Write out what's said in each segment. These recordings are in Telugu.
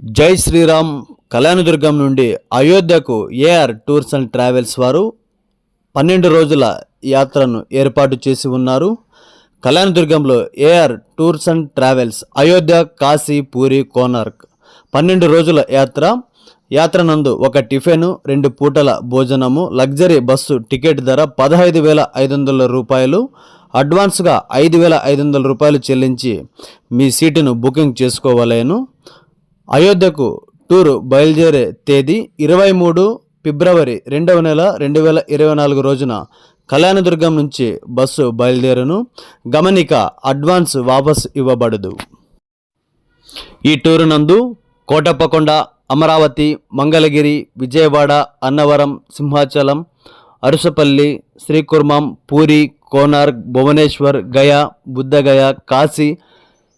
జై శ్రీరామ్ కళ్యాణదుర్గం నుండి అయోధ్యకు ఏఆర్ టూర్స్ అండ్ ట్రావెల్స్ వారు పన్నెండు రోజుల యాత్రను ఏర్పాటు చేసి ఉన్నారు. కళ్యాణదుర్గంలో AR tours and travels Ayodhya Kashi Puri Konark పన్నెండు రోజుల యాత్ర. యాత్ర నందు ఒక టిఫిన్ రెండు పూటల భోజనము లగ్జరీ బస్సు టికెట్ ధర పదహైదు వేల ఐదు వందల రూపాయలు. అడ్వాన్స్గా ఐదు వేల ఐదు వందల రూపాయలు చెల్లించి మీ సీటును బుకింగ్ చేసుకోవలేను. అయోధ్యకు టూరు బయలుదేరే తేదీ ఇరవై మూడు ఫిబ్రవరి రెండవ నెల రెండు వేల ఇరవై నాలుగు రోజున కళ్యాణదుర్గం నుంచి బస్సు బయలుదేరును. గమనిక అడ్వాన్స్ వాపస్ ఇవ్వబడదు. ఈ టూరు నందు కోటప్పకొండ అమరావతి మంగళగిరి విజయవాడ అన్నవరం సింహాచలం అరుసపల్లి శ్రీకుర్మం పూరి కోనార్క్ భువనేశ్వర్ గయా బుద్ధగయ కాశీ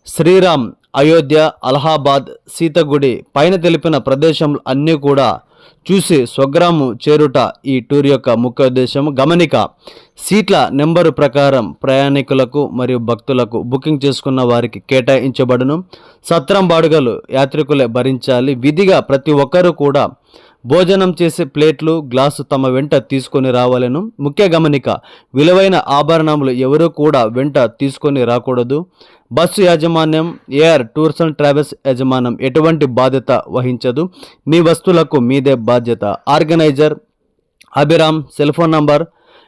శ్రీరామ్ అయోధ్య అలహాబాద్ సీతగుడి పైన తెలిపిన ప్రదేశం అన్నీ కూడా చూసి స్వగ్రాము చేరుట ఈ టూర్ యొక్క ముఖ్య ఉద్దేశం. గమనిక సీట్ల నెంబరు ప్రకారం ప్రయాణికులకు మరియు భక్తులకు బుకింగ్ చేసుకున్న వారికి కేటాయించబడును. సత్రం బాడుగలు యాత్రికులే భరించాలి. విధిగా ప్రతి ఒక్కరూ కూడా భోజనం చేసే ప్లేట్లు గ్లాసు తమ వెంట తీసుకొని రావాలను. ముఖ్య గమనిక విలువైన ఆభరణములు ఎవరూ కూడా వెంట తీసుకొని రాకూడదు. బస్సు యాజమాన్యం ఏఆర్ టూర్స్ అండ్ ట్రావెల్స్ యాజమాన్యం ఎటువంటి బాధ్యత వహించదు. మీ వస్తువులకు మీదే బాధ్యత. Organiser Abhiram cell phone number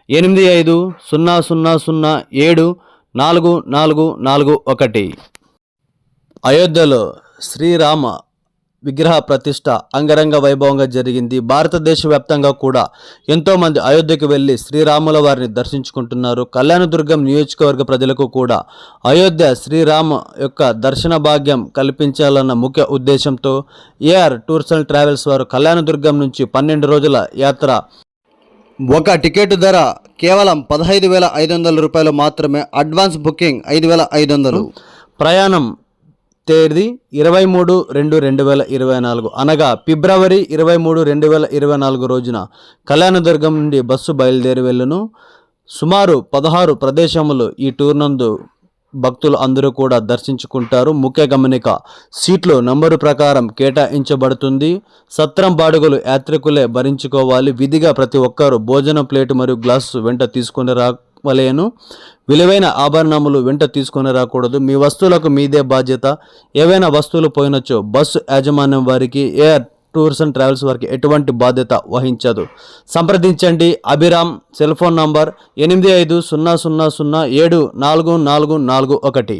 ఎనిమిది ఐదు సున్నా సున్నా సున్నా ఏడు నాలుగు నాలుగు నాలుగు ఒకటి. అయోధ్యలో శ్రీరామ విగ్రహ ప్రతిష్ట అంగరంగ వైభవంగా జరిగింది. భారతదేశ వ్యాప్తంగా కూడా ఎంతోమంది అయోధ్యకు వెళ్ళి శ్రీరాముల వారిని దర్శించుకుంటున్నారు. కళ్యాణదుర్గం నియోజకవర్గ ప్రజలకు కూడా అయోధ్య శ్రీరామ యొక్క దర్శన భాగ్యం కల్పించాలన్న ముఖ్య ఉద్దేశంతో ఏఆర్ టూర్స్ అండ్ ట్రావెల్స్ వారు కళ్యాణదుర్గం నుంచి పన్నెండు రోజుల యాత్ర. ఒక టికెట్ ధర కేవలం పదహైదు వేల ఐదు వందల రూపాయలు మాత్రమే. అడ్వాన్స్ బుకింగ్ ఐదు వేల ఐదు వందలు. ప్రయాణం తేదీ ఇరవై మూడు రెండు రెండు వేల ఇరవై నాలుగు. అనగా ఫిబ్రవరి ఇరవై మూడు రెండు వేల ఇరవై నాలుగు రోజున కళ్యాణదుర్గం నుండి బస్సు బయలుదేరి వెళ్ళును. సుమారు పదహారు ప్రదేశములు ఈ టూర్ నందు భక్తులు అందరూ కూడా దర్శించుకుంటారు. ముఖ్య గమనిక సీట్లు నంబరు ప్రకారం కేటాయించబడుతుంది. సత్రం బాడుగలు యాత్రికులే భరించుకోవాలి. విధిగా ప్రతి ఒక్కరూ భోజన ప్లేటు మరియు గ్లాసు వెంట తీసుకొని వలెను విలువైన ఆభరణములు వెంట తీసుకొని రాకూడదు. మీ వస్తువులకు మీదే బాధ్యత. ఏవైనా వస్తువులు పోయినచో బస్సు యాజమాన్యం వారికి ఎయిర్ టూర్స్ అండ్ ట్రావెల్స్ వారికి ఎటువంటి బాధ్యత వహించదు. సంప్రదించండి. అభిరామ్ సెల్ ఫోన్ నంబర్ ఎనిమిది ఐదు సున్నా సున్నా సున్నా ఏడు నాలుగు నాలుగు నాలుగు ఒకటి.